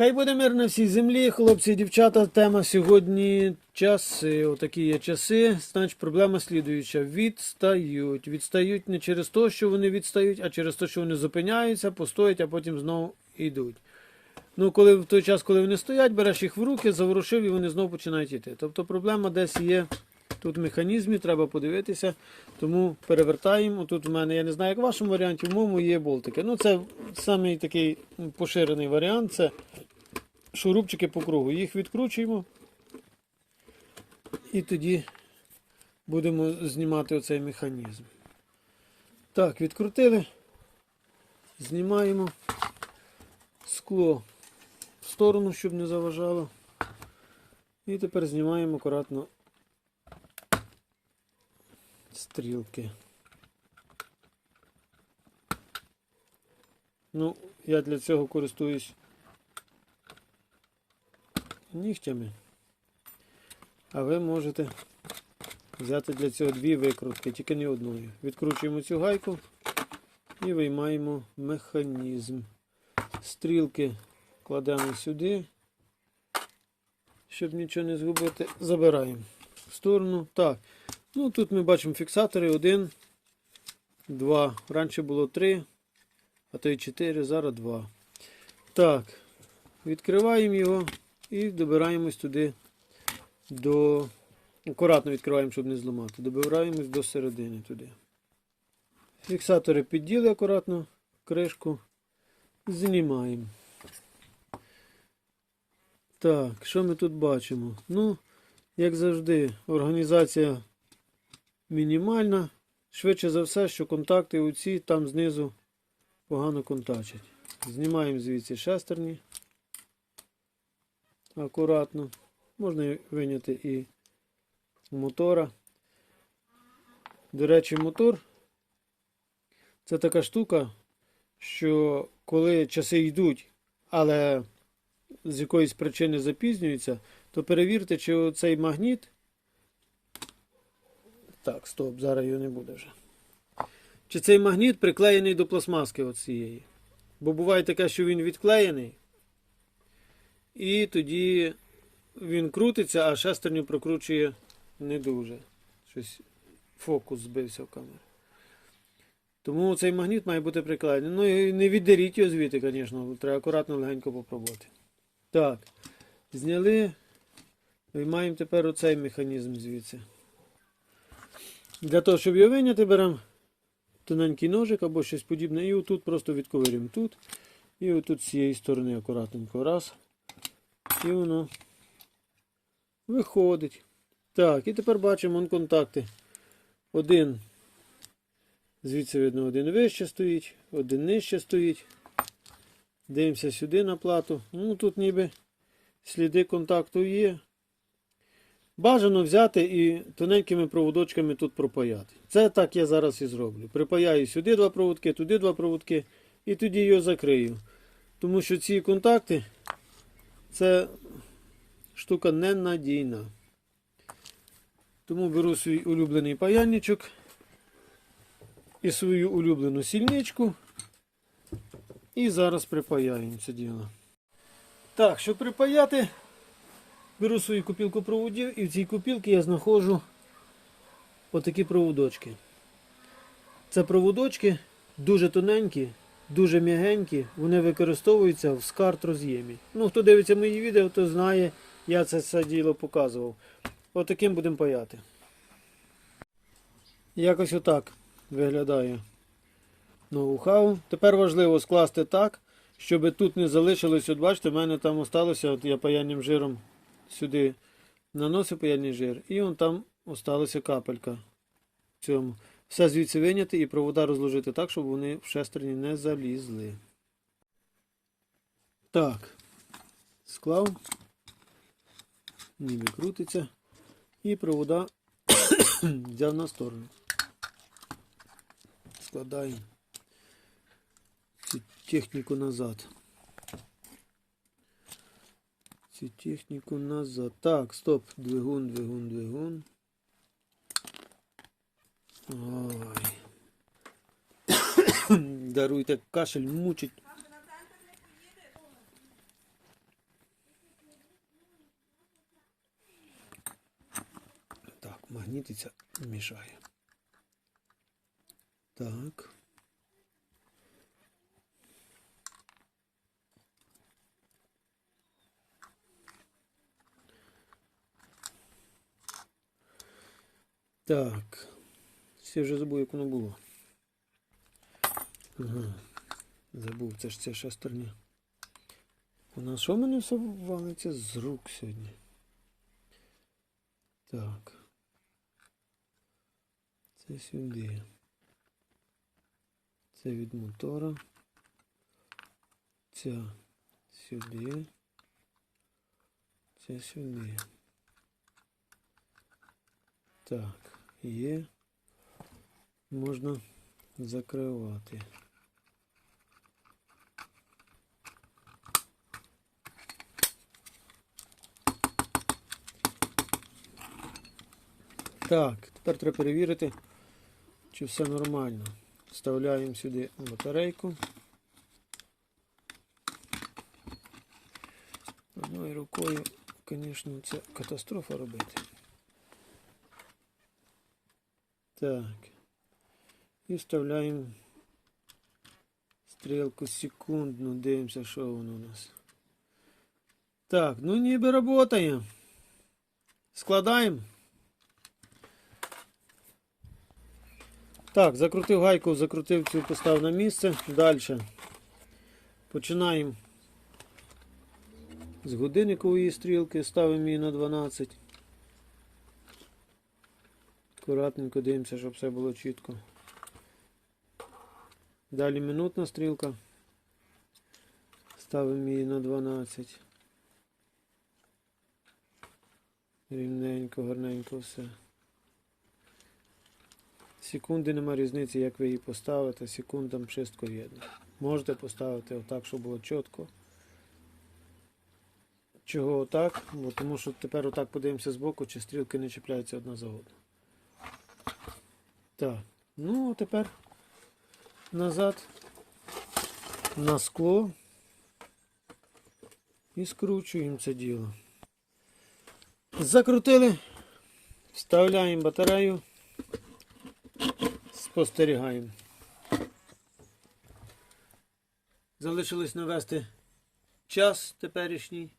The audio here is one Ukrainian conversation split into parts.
Хай буде мир на всій землі, хлопці і дівчата. Тема сьогодні часи. Отакі є часи. Значить, проблема слідуюча. Відстають. Відстають не через те, що вони відстають, а через те, що вони зупиняються, постоять, а потім знову йдуть. Ну, коли в той час, коли вони стоять, береш їх в руки, заворушив і вони знову починають йти. Тобто проблема десь є тут механізмі, треба подивитися. Тому перевертаємо. Тут в мене, я не знаю, як в вашому варіанті, в моєму є болтики. Ну, це самий такий поширений варіант. Це шурупчики по кругу. Їх відкручуємо. І тоді будемо знімати оцей механізм. Так, відкрутили. Знімаємо скло в сторону, щоб не заважало. І тепер знімаємо акуратно стрілки. Ну, я для цього користуюсь нігтями. А ви можете взяти для цього дві викрутки, тільки не одною. Відкручуємо цю гайку і виймаємо механізм. Стрілки кладемо сюди, щоб нічого не згубити. Забираємо в сторону. Так. Ну тут ми бачимо фіксатори. Один, два. Раніше було три, а то й чотири, зараз два. Так. Відкриваємо його і добираємось туди до. Акуратно відкриваємо, щоб не зламати. Добираємось до середини туди. Фіксатори підділи акуратно, кришку. Знімаємо. Так, що ми тут бачимо? Ну, як завжди, організація мінімальна. Швидше за все, що контакти оці там знизу погано контачать. Знімаємо звідси шестерні. Акуратно. Можна виняти і мотора. До речі, мотор це така штука, що коли часи йдуть, але з якоїсь причини запізнюються, то перевірте, чи цей магніт. Так, стоп, зараз його не буде вже. Чи цей магніт приклеєний до пластмаски оцієї. Бо буває таке, що він відклеєний, і тоді він крутиться, а шестерню прокручує не дуже. Щось фокус збився в камері. Тому цей магніт має бути приклеєний. Ну і не віддеріть його звідти, звісно, треба акуратно легенько попробувати. Так, зняли. Виймаємо тепер оцей механізм звідси. Для того, щоб його виняти, беремо тоненький ножик або щось подібне. І отут просто відковирюємо тут. І отут з цієї сторони акуратненько. Раз. І воно виходить. Так, і тепер бачимо вон контакти. Один. Звідси видно, один вище стоїть, один нижче стоїть. Дивимося сюди на плату. Ну тут ніби сліди контакту є. Бажано взяти і тоненькими проводочками тут пропаяти. Це так я зараз і зроблю. Припаяю сюди два проводки, туди два проводки і тоді його закрию. Тому що ці контакти це штука ненадійна. Тому беру свій улюблений паяльничок і свою улюблену сільничку. І зараз припаяємо це діло. Так, щоб припаяти, беру свою купілку проводів і в цій купілці я знаходжу отакі проводочки. Це проводочки дуже тоненькі, дуже м'ягенькі, вони використовуються в скарт роз'ємі. Ну, хто дивиться мої відео, то знає, я це все діло показував. Отаким будемо паяти. Якось отак виглядає ноу-хау. Тепер важливо скласти так, щоб тут не залишилось, от бачите, в мене там осталося, от я паяльним жиром сюди наносив паяльний жир, і он там осталася капелька в цьому. Все звідси виняти і провода розложити так, щоб вони в шестерні не залізли. Так, склав, ніби крутиться. І провода взяв на сторону. Складаємо цю техніку назад. Цю техніку назад. Так, стоп, двигун, двигун, двигун. Ой. Даруйте кашель мучить. Так, магнітиця мішає. Так. Так. Всі вже забув, як воно було. Ага. Забув, це ж це шестерня. У нас що в мене все валиться з рук сьогодні? Так. Це сюди. Це від мотора. Ця сюди. Це сюди. Так, є. Можна закривати. Так, тепер треба перевірити, чи все нормально. Вставляємо сюди батарейку. Одною рукою, звісно, це катастрофа робити. Так. І вставляємо стрілку секундну, дивимося, що воно у нас. Так, ну ніби працює. Складаємо. Так, закрутив гайку, закрутив цю, поставив на місце. Далі. Починаємо з годинникової стрілки, ставимо її на 12. Акуратненько дивимося, щоб все було чітко. Далі минутна стрілка. Ставимо її на 12. Рівненько, гарненько все. Секунди нема різниці, як ви її поставите, секундам чистко єдно. Можете поставити отак, щоб було чітко. Чого отак? Бо тому що тепер отак подивимося збоку, чи стрілки не чіпляються одна за одну. Так, ну а тепер назад на скло і скручуємо це діло. Закрутили, вставляємо батарею, спостерігаємо. Залишилось навести час теперішній.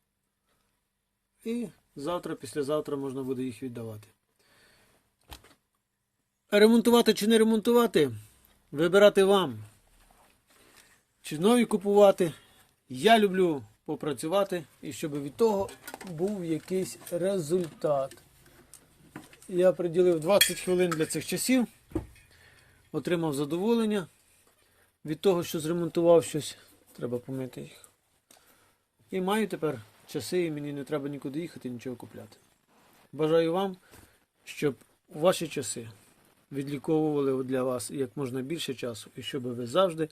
І завтра, післязавтра можна буде їх віддавати. Ремонтувати чи не ремонтувати, вибирати вам. Чи нові купувати. Я люблю попрацювати і щоб від того був якийсь результат. Я приділив 20 хвилин для цих часів, отримав задоволення від того, що зремонтував щось. Треба помити їх. І маю тепер часи, і мені не треба нікуди їхати, нічого купляти. Бажаю вам, щоб ваші часи відліковували для вас як можна більше часу, і щоб ви завжди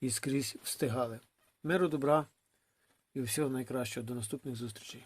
і скрізь встигали. Миру, добра і всього найкращого. До наступних зустрічей.